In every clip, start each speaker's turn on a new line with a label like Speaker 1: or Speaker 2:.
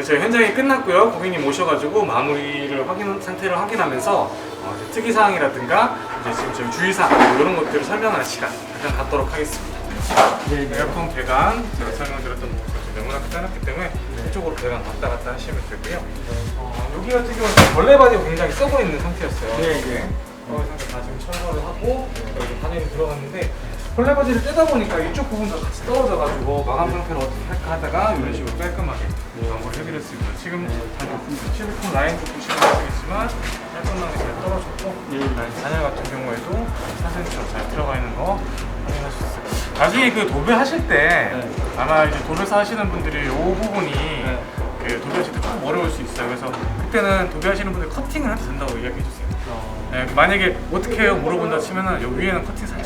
Speaker 1: 네, 이제 저희 현장이 끝났고요. 고객님 오셔가지고 마무리를 확인 상태를 확인하면서 어, 이제 특이 사항이라든가 이제 지금 저희 주의 사항 뭐 이런 것들을 설명하는 시간 잠깐 갖도록 하겠습니다.
Speaker 2: 네, 네.
Speaker 1: 에어컨 배관 제가 설명드렸던 부분 네모나게 짜놨기 때문에 이쪽으로 배관 왔다 갔다 하시면 되고요. 어, 여기 같은 경우는 벌레 바디가 굉장히 썩어 있는 상태였어요.
Speaker 2: 네, 네.
Speaker 1: 어, 상태 다 지금 철거를 하고 여기 단열이 들어갔는데 바디를 떼다 보니까 이쪽 부분도 같이 떨어져가지고 마감 상태를 어떻게 할까 하다가 이런 식으로 깔끔하게 마무리 해드렸습니다. 지금 실리콘 라인도 보시면 아시겠지만 깔끔하게 잘 떨어졌고 단열 같은 경우에도 4cm로 잘 들어가 있는 거 확인하실 수 있어요. 나중에 그 도배 하실 때
Speaker 2: 네.
Speaker 1: 아마 이제 도배사 하시는 분들이 이 부분이 그 도배하실 때 조금 어려울 수 있어요. 그래서 그때는 도배하시는 분들 커팅을 해도 된다고 이야기해 주세요. 네, 만약에 어떻게 해요 물어본다 치면은 여기 위에는 커팅 살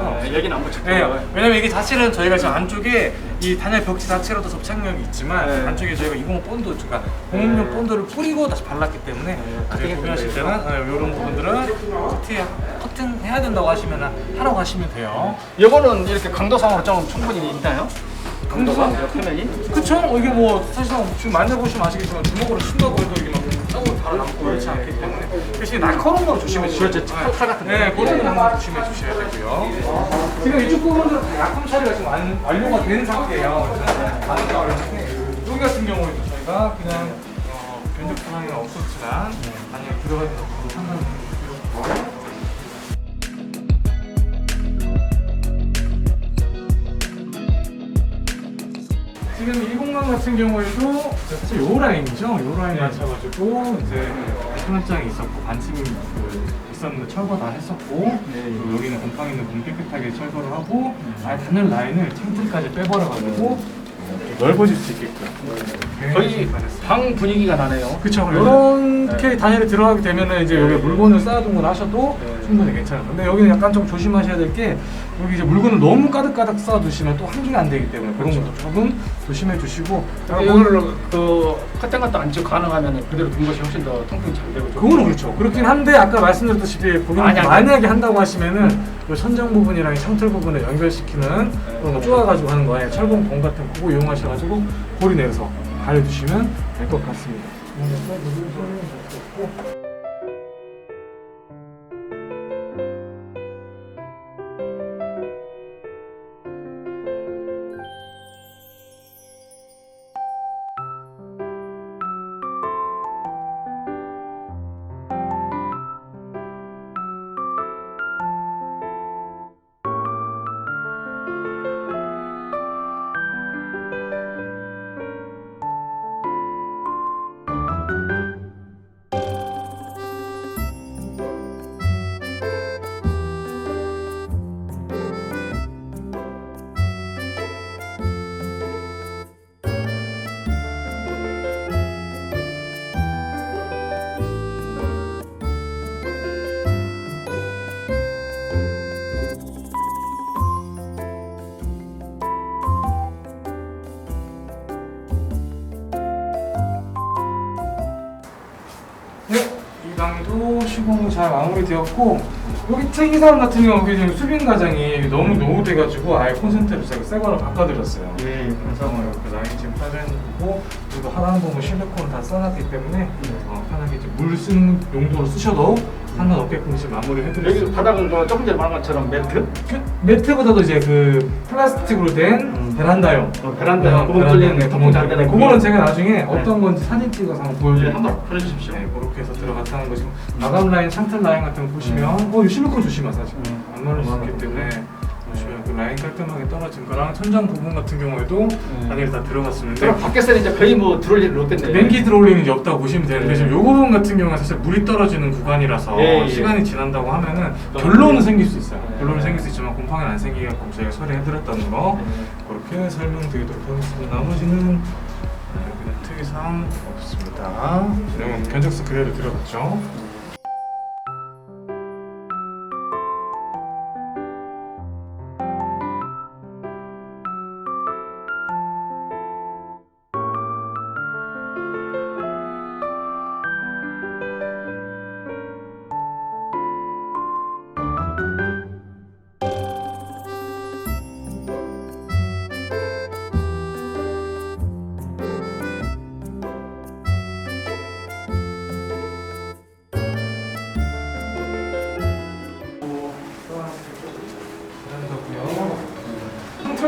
Speaker 1: 돼요.
Speaker 2: 네, 여기는 안 붙였고.
Speaker 1: 네, 왜냐면 이게 사실은 저희가 지금 안쪽에 이 단열 벽지 자체로도 접착력이 있지만
Speaker 2: 네.
Speaker 1: 안쪽에 저희가 20 본드, 그러니까 공업용
Speaker 2: 네.
Speaker 1: 본드를 뿌리고 다시 발랐기 때문에 저희 구매하실 때는 이런 부분들은 커팅, 커팅 해야 된다고 하시면 하라고 하시면 돼요.
Speaker 2: 이거는 이렇게 강도상으로 좀 충분히 있나요? 강도가? 표면이?
Speaker 1: 그쵸? 어, 이게 뭐 사실상 지금 만져보시면 아시겠지만 주먹으로 친다고 해도 이게 막 남고 그렇지 않기 때문에 대신 날카로운 거 조심해 주세요.
Speaker 2: 그렇죠. 칼 같은 거.
Speaker 1: 네, 그런 거 항상 조심해 주셔야 되고요. 지금 이쪽 부분들은 다 약품 처리가 지금 완, 완료가 된 상태예요. 많은 여기 같은 경우에도 저희가 그냥 어, 견적 상황이 없었지만 만약에 들어가는 것도 상관이 없고 지금 이 공간 같은 경우에도 사실 요 라인이죠. 요 라인 맞춰가지고 이제 수납장이 있었고 반층이 그 있었는데 철거 다 했었고 그리고 여기는 곰팡이 있는 공 깨끗하게 철거를 하고 아예 단열 라인을 창틀까지 빼버려가지고 넓어질 수 있게끔
Speaker 2: 거의 방 분위기가 나네요.
Speaker 1: 그쵸. 이렇게 단열이 들어가게 되면은 이제 여기 물건을 쌓아둔 하셔도 충분히 괜찮아요. 근데 여기는 약간 좀 조심하셔야 될 게 여기 이제 물건을 너무 가득가득 쌓아두시면 또 환기가 안 되기 때문에 그런 것도 조금 조심해 주시고
Speaker 2: 이거를 그 커튼 같은 안쪽 가능하면 그대로 둔 것이 훨씬 더 통풍이 잘 되고. 좀-
Speaker 1: 그거는 그렇죠. 그렇긴 한데 아까 말씀드렸다시피 고객님
Speaker 2: 만약에-
Speaker 1: 만약에 한다고 하시면은 이 천장 부분이랑 이 창틀 부분을 연결시키는 그런 거 쪼아가지고 하는 거에 철봉 봉 같은 거 그거 이용하 셔가지고 고리 내려서 가려주시면 될 것 같습니다. 이 방도 시공 잘 마무리되었고 여기 특이사항 같은 경우 여기 지금 수빈 가장이 너무 노후돼가지고 아예 콘센트를 제가 새 거로 바꿔드렸어요.
Speaker 2: 예,
Speaker 1: 그래서 뭐 이렇게 라인 지금 거고 그리고 하단부 뭐 실리콘 다 써놨기 때문에 어, 편하게 이제 물 쓰는 용도로 쓰셔도 상관없게끔 지금 마무리
Speaker 2: 여기
Speaker 1: 해드렸습니다.
Speaker 2: 바닥은 그 조금 전에 말한 것처럼 매트?
Speaker 1: 그 매트보다도 이제 그 플라스틱으로 된
Speaker 2: 음.
Speaker 1: 베란다용
Speaker 2: 어, 베란다용 구멍
Speaker 1: 베란다용
Speaker 2: 뚫리는
Speaker 1: 네,
Speaker 2: 통풍 잘 되는
Speaker 1: 그거는
Speaker 2: 구멍.
Speaker 1: 제가 나중에 어떤 건지 사진 찍어서 한번
Speaker 2: 네,
Speaker 1: 보여드릴게요.
Speaker 2: 한번 보내주십시오.
Speaker 1: 네, 그렇게 해서 들어갔다는 거 지금 마감 라인, 창틀 라인 같은 거 보시면 어, 이 실리콘 조심하세요. 지금
Speaker 2: 음.
Speaker 1: 안 말릴 수 있기 때문에 라인 깔끔하게 떨어진 거랑 천장 부분 같은 경우에도 단열이 다 들어갔었는데
Speaker 2: 그럼 밖에서는 이제 거의 뭐 들어올 일은 없겠네요.
Speaker 1: 냉기 들어올 리는 게 없다고 보시면 되는데
Speaker 2: 네.
Speaker 1: 지금 요 부분 같은 경우는 사실 물이 떨어지는 구간이라서
Speaker 2: 예, 예.
Speaker 1: 시간이 지난다고 하면은
Speaker 2: 또
Speaker 1: 결론은 생길 수 있어요.
Speaker 2: 네.
Speaker 1: 결론은 생길 수 있지만 곰팡이는 안 생기게끔 저희가 처리해드렸다는 거 그렇게 설명드리도록 하겠습니다. 나머지는 그냥 특이사항 없습니다. 그러면 견적서 그대로 들어갔죠.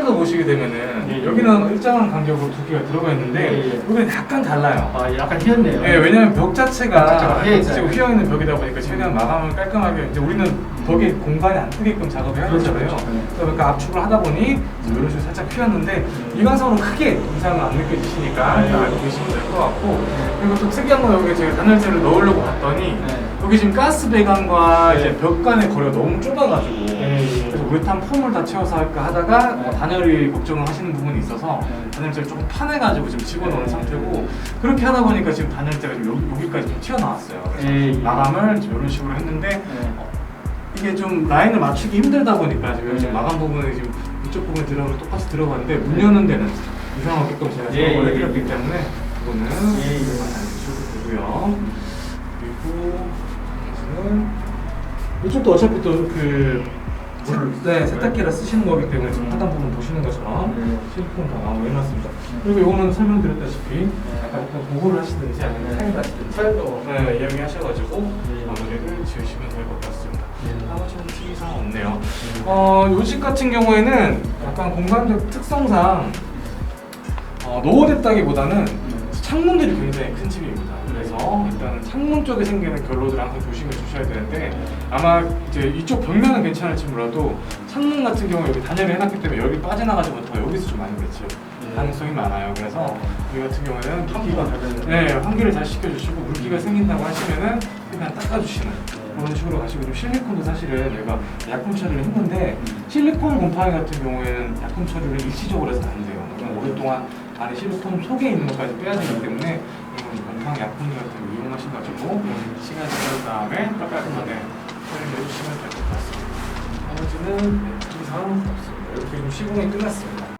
Speaker 1: 거 보시게 되면은
Speaker 2: 예, 예.
Speaker 1: 여기는 일정한 간격으로 두 개가 들어가 있는데
Speaker 2: 예, 예.
Speaker 1: 여기는 약간 달라요.
Speaker 2: 아 약간 휘었네요.
Speaker 1: 예, 왜냐면
Speaker 2: 벽벽
Speaker 1: 자체가
Speaker 2: 있잖아요.
Speaker 1: 지금 휘어 있는 벽이다 보니까 최대한 마감을 깔끔하게 이제 우리는 벽에 공간이 안 뜨게끔 작업을 해야
Speaker 2: 그렇죠,
Speaker 1: 되잖아요.
Speaker 2: 그렇죠. 네.
Speaker 1: 그러니까 압축을 하다 보니 이런 식으로 살짝 휘었는데 이관성으로 크게 이상은 안 느껴지시니까
Speaker 2: 네.
Speaker 1: 알고 계시면 될 것 같고 그리고 또 특이한 건 여기 제가 단열재를 넣으려고 봤더니
Speaker 2: 네.
Speaker 1: 여기 지금 가스 배관과
Speaker 2: 네.
Speaker 1: 이제 벽 간의 거리가 너무 좁아가지고
Speaker 2: 네.
Speaker 1: 그래서 우레탄 폼을 다 채워서 할까 하다가
Speaker 2: 네.
Speaker 1: 어, 단열이 걱정을 하시는 부분이 있어서
Speaker 2: 네.
Speaker 1: 단열재를 조금 파내가지고 지금 집어넣은
Speaker 2: 네.
Speaker 1: 상태고 그렇게 하다 보니까 지금 단열재가 지금 여- 여기까지 좀 튀어나왔어요. 그래서
Speaker 2: 예, 예.
Speaker 1: 마감을 지금 이런 식으로 했는데
Speaker 2: 네.
Speaker 1: 이게 좀 라인을 맞추기 힘들다 보니까 지금
Speaker 2: 네.
Speaker 1: 지금 마감 부분에 지금 이쪽 부분에 들어가면 똑같이 들어가는데 문 여는 데는 이상하게끔 제가
Speaker 2: 예,
Speaker 1: 작업을
Speaker 2: 예,
Speaker 1: 해드렸기
Speaker 2: 예.
Speaker 1: 때문에 그거는
Speaker 2: 예, 예.
Speaker 1: 잘 되고요. 그리고 이것은 이쪽도 어차피 또그 네, 세탁기를 쓰시는 거기 때문에 지금 하단 부분 보시는 것처럼
Speaker 2: 네.
Speaker 1: 실리콘 다 마무리해놨습니다. 그리고 이거는 설명드렸다시피 약간 약간 보호를 하시든지 아니면
Speaker 2: 네.
Speaker 1: 타일 하시든지. 네, 이야기하셔가지고
Speaker 2: 네.
Speaker 1: 마무리를 지으시면 될 것 같습니다.
Speaker 2: 네.
Speaker 1: 나머지는 특이사항 없네요. 어, 요집 같은 경우에는 약간 공간적 특성상 어, 노후됐다기보다는 창문들이 굉장히 큰 집입니다. 일단은 창문 쪽에 생기는 결로들 항상 조심해 주셔야 되는데 아마 이제 이쪽 벽면은 괜찮을지 몰라도 창문 같은 경우 여기 단열을 해놨기 때문에 여기 빠져나가지 못하고 여기서 좀 많이 맺힐 가능성이 많아요. 그래서 여기 같은 경우에는
Speaker 2: 환기가.
Speaker 1: 네 환기를 잘 시켜주시고 물기가 생긴다고 하시면은 그냥 닦아주시는 그런 식으로 가시고 좀 실리콘도 사실은 저희가 약품 처리를 했는데 실리콘 곰팡이 같은 경우에는 약품 처리를 일시적으로 해서는 안 돼요. 그냥 오랫동안 안에 실리콘 속에 있는 것까지 빼야 되기 때문에 이건 곰팡이 약품들 같은 거 이용하셔가지고 시간 지난 다음에 깔끔하게 처리를 해주시면 될 것 같습니다. 나머지는 네, 사항은 없습니다. 이렇게 좀 시공이 끝났습니다.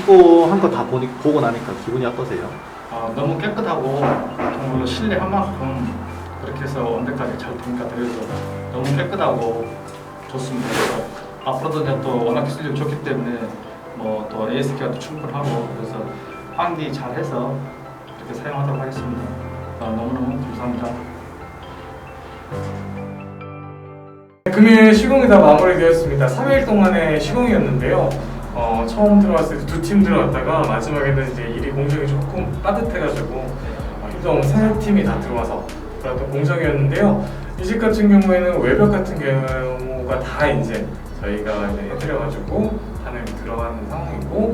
Speaker 3: 시공한 거 다 보고 나니까 기분이 어떠세요?
Speaker 2: 아, 너무 깨끗하고 정말로 실내 한 만큼 그렇게 해서 언제까지 잘 되니까 그래서 너무 깨끗하고 좋습니다. 그래서 앞으로도 이제 또 워낙 기술력이 좋기 때문에 뭐 또 AS기가 또 충분하고 그래서 환기 잘해서 이렇게 사용하도록 하겠습니다. 아, 너무너무 감사합니다.
Speaker 1: 금일 시공이 다 마무리되었습니다. 3일 동안의 시공이었는데요. 어, 처음 들어왔을 때 두 팀 들어왔다가 마지막에는 이제 일이 공정이 조금 빠듯해가지고 어, 힘도 세 팀이 다 들어와서 그랬던 공정이었는데요. 이 집 같은 경우에는 외벽 같은 경우가 다 이제 저희가 이제 해드려가지고 판을 들어가는 상황이고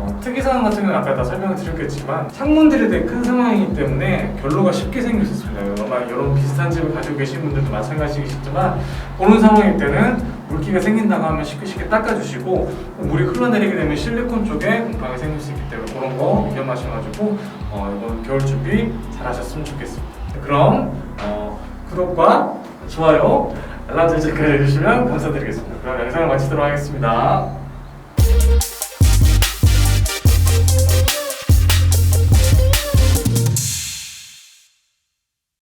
Speaker 1: 어, 특이사항 같은 경우는 아까 다 설명을 드렸겠지만 창문들이 되게 큰 상황이기 때문에 결로가 쉽게 생길 수 있습니다. 아마 이런 비슷한 집을 가지고 계신 분들도 마찬가지겠지만 그런 상황일 때는 물기가 생긴다고 하면 쉽게 쉽게 닦아주시고 물이 흘러내리게 되면 실리콘 쪽에 곰팡이 생길 수 있기 때문에 그런 거 위험하셔가지고 어, 이번 겨울 준비 잘 하셨으면 좋겠습니다. 그럼 어, 구독과 좋아요, 알람 설정까지 해주시면 감사드리겠습니다. 그럼 영상을 마치도록 하겠습니다.